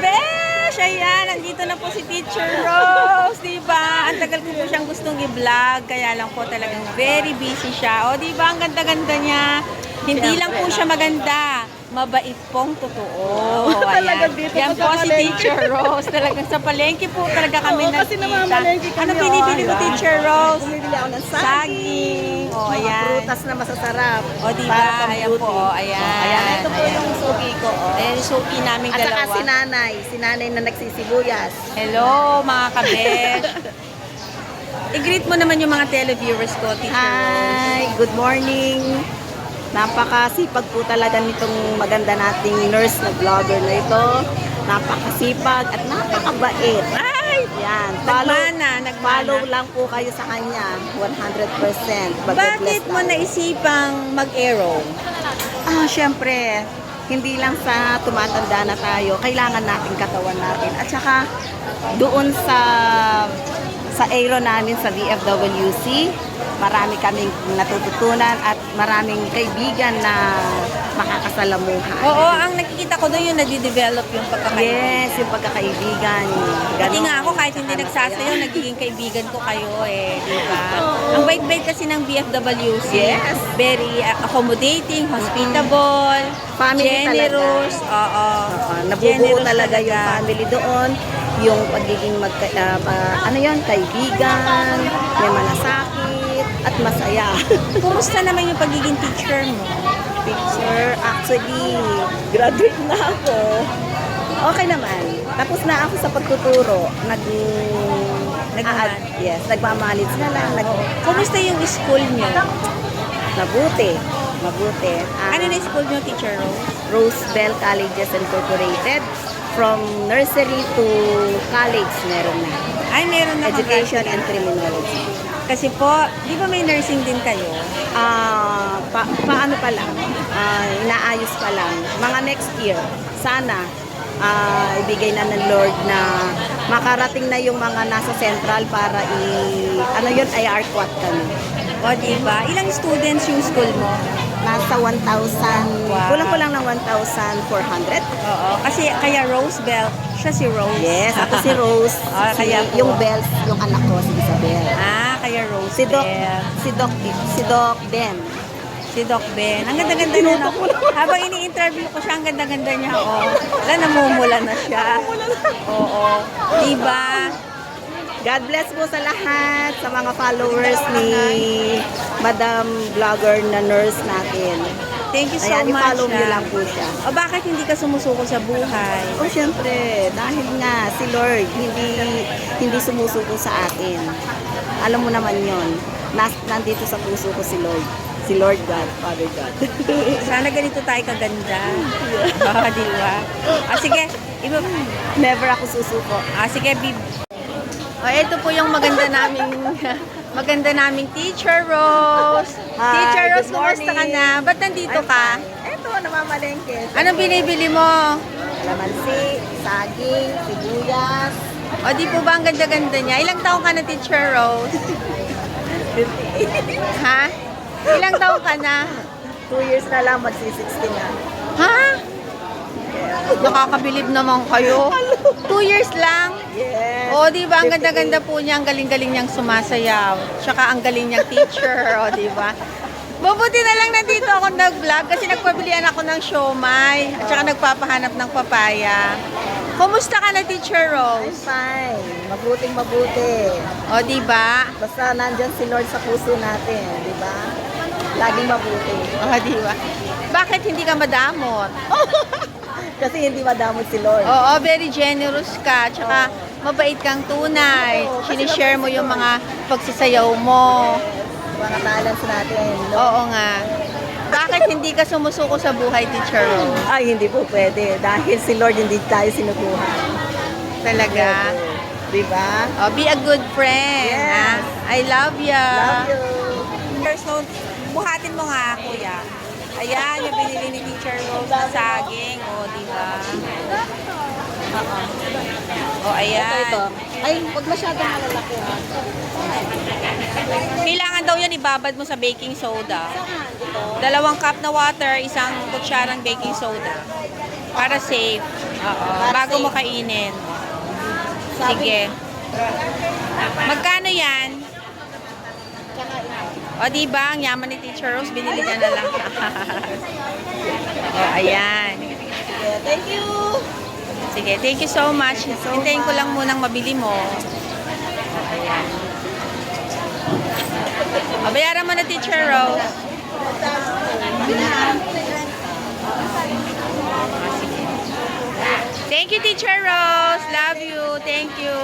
kabesh! Ayan, nandito na po si Teacher Rose, di ba? Ang tagal ko po siyang gustong i-vlog, kaya lang po talagang very busy siya. O, di ba? Ang ganda-ganda niya. Hindi lang po siya maganda, mabait pong totoo. Talaga Ayan. dito Yan po si. Teacher Rose. Talagang sa palengke po talaga kami Oo, kasi namamalengke kami, Ano pinipili mo, oh, Teacher Rose? Bumibili ako ng saging, Saging. O, mga ayan. prutas na masasarap. O, di para Ayan po, o, ayan. Ayan, ito po yung suki ko. Oh. Ayan, yung suki naming At saka dalawa. si nanay, si nanay na nagsisibuyas. Hello, mga kabesh. I-greet mo naman yung mga televiewers ko, Teacher Rose. Hi, good morning. Napakasipag po talaga nitong maganda nating nurse na vlogger na ito. Napakasipag at napakabait. Ay! Yan, follow, Nagmana, nagmana. follow lang po kayo sa kanya, 100%. Bakit mo naisipang mag-aero? Ah, syempre, hindi lang sa tumatanda na tayo, kailangan natin katawan natin. At saka, doon sa sa aero namin sa VFWC, marami kaming natututunan at maraming kaibigan na makakasalamuhan. Oo, ang nakikita ko doon yung nadidevelop yung pagkakaibigan. Yes, yung pagkakaibigan. Pati Ganon. nga ako, kahit hindi nagsasayaw, nagiging kaibigan ko kayo eh, di ba? Ang bait-bait kasi ng BFWC. Yes. Very uh, accommodating, hospitable, Family generous. Oo. Oo, nabubuo Generous talaga, yung family doon, yung pagiging magka, ah, pa- ano yon kaibigan, may malasakit, at masaya. Kumusta naman yung pagiging teacher mo? Picture, actually, graduate na ako. Okay naman. Tapos na ako sa pagtuturo. Nag... Nagmamahal. Ah, yes, nagmamalit na lang. Nag, Kumusta yung school niyo? mabuti. Mabuti. Ah, Ano na yung school niyo, Teacher Rose? Roseville Colleges Incorporated. From nursery to college, meron na. Ay, meron na Education and Criminology. Kasi po, di ba may nursing din kayo? Ah, pa, paano pa lang? Ah, inaayos pa lang. Mga next year, sana ah, ibigay na ng Lord na makarating na yung mga nasa central para i ano yun IR quad kami. O, di ba? Ilang students yung school mo? Nasa 1,000, Wow. kulang-kulang ng 1,400. Oo. Kasi kaya Rosebell, siya si Rose. Yes, ako si Rose. Ah, si, kaya po. yung Bells, yung anak ko, si Isabel. Ah, kaya Rosebell. Si Doc, si Doc, si Doc Ben. Si Doc Ben. Ang ganda-ganda niya. No? Habang ini-interview ko siya, ang ganda-ganda niya. Oh. Wala, namumula na siya. Oo. Diba? God bless po sa lahat, sa mga followers ni Madam Vlogger na nurse natin. Thank you so Ayan, much. i-follow niyo ah. lang po siya. O bakit hindi ka sumusuko sa buhay? O syempre, dahil nga si Lord hindi hindi sumusuko sa atin. Alam mo naman yon. Nas, nandito sa puso ko si Lord. Si Lord God, Father God. Sana ganito tayo kaganda. Ah, di ba? Ah, sige. Iba, Never ako susuko. ah, sige, Bib. O, ito po yung maganda naming maganda naming Teacher Rose. Hi, Teacher Rose, kumusta ka na? Ba't nandito ka? Ito, namamalengke. Anong binibili mo? Lamansi, saging, sibuyas. O, di po ba ang ganda-ganda niya? Ilang taong ka na, Teacher Rose? ha? Ilang taong ka na? Two years na lang, magsi-60 na. Ha? Nakakabilib naman kayo. Two years lang. Yes. O, di ba? Ang ganda-ganda po niya. Ang galing-galing niyang sumasayaw. Tsaka ang galing niyang teacher. O, di ba? Mabuti na lang nandito ako nag-vlog kasi nagpabilian ako ng siomay at saka nagpapahanap ng papaya. Kumusta ka na, Teacher I'm Rose? fine. Mabuting mabuti. O, di ba? Basta nandyan si Lord sa puso natin, di ba? Laging mabuti. O, di ba? Bakit hindi ka madamot? Kasi hindi madamot si Lord. Oo, very generous ka. Tsaka mabait kang tunay. Oo, kasi Sinishare mo mabait si yung Lord. mga pagsasayaw mo. Mga talents natin. No? Oo nga. Bakit hindi ka sumusuko sa buhay, Teacher Rose? Ay, hindi po pwede. Dahil si Lord hindi tayo sinubuhan. Talaga? Di ba? Oh, be a good friend. Yes. ha? I love ya. Love you. Buhatin mo nga, kuya. Ayan, yung binili ni Teacher Rose na saging. O, di ba? Oo. O, ayan. Ito, ito. Ay, huwag masyadong malalaki ha. Kailangan daw yan ibabad mo sa baking soda. Saan? Dalawang cup na water, isang kutsarang baking soda. Para safe. Oo, Para bago safe. mo kainin. Sabi- Sige. Magkano yan? O, di ba? Ang yaman ni Teacher Rose, binili niya na lang. o, ayan. Sige, thank you. Sige, thank you so much. so Hintayin ko lang munang mabili mo. O, ayan. O, bayaran mo na, Teacher Rose. Thank you, Teacher Rose. Love you. Thank you.